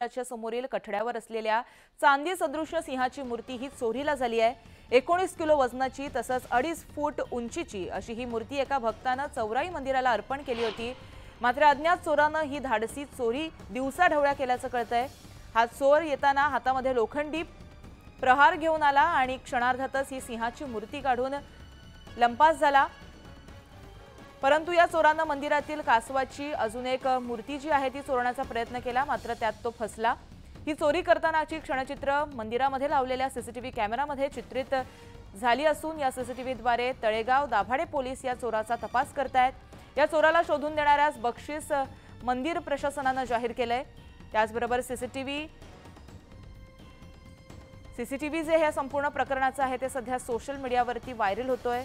मंदिराच्या समोरील कठड्यावर असलेल्या चांदी सदृश्य सिंहाची मूर्ती ही चोरीला झाली आहे. एकोणीस किलो वजनाची तसंच अडीच फूट उंचीची अशी ही मूर्ती एका भक्तानं चौराई मंदिराला अर्पण केली होती. मात्र अज्ञात चोरानं ही धाडसी चोरी दिवसा ढवळ्या केल्याचं कळतंय. हा चोर येताना हातामध्ये लोखंडी प्रहार घेऊन आला आणि क्षणार्धातच ही सिंहाची मूर्ती काढून लंपास झाला. परंतु या चोरानं मंदिरातील कासवाची अजून एक मूर्ती जी आहे ती चोरण्याचा प्रयत्न केला मात्र त्यात तो फसला. ही चोरी करतानाची क्षणचित्र मंदिरामध्ये लावलेल्या सीसीटीव्ही कॅमेरामध्ये चित्रित झाली असून या सीसीटीव्हीद्वारे तळेगाव दाभाडे पोलीस या चोराचा तपास करतायत. या चोराला शोधून देणाऱ्यास बक्षीस मंदिर प्रशासनानं जाहीर केलंय. त्याचबरोबर सीसीटीव्ही सीसीटीव्ही जे हे संपूर्ण प्रकरणाचं आहे ते सध्या सोशल मीडियावरती व्हायरल होतोय.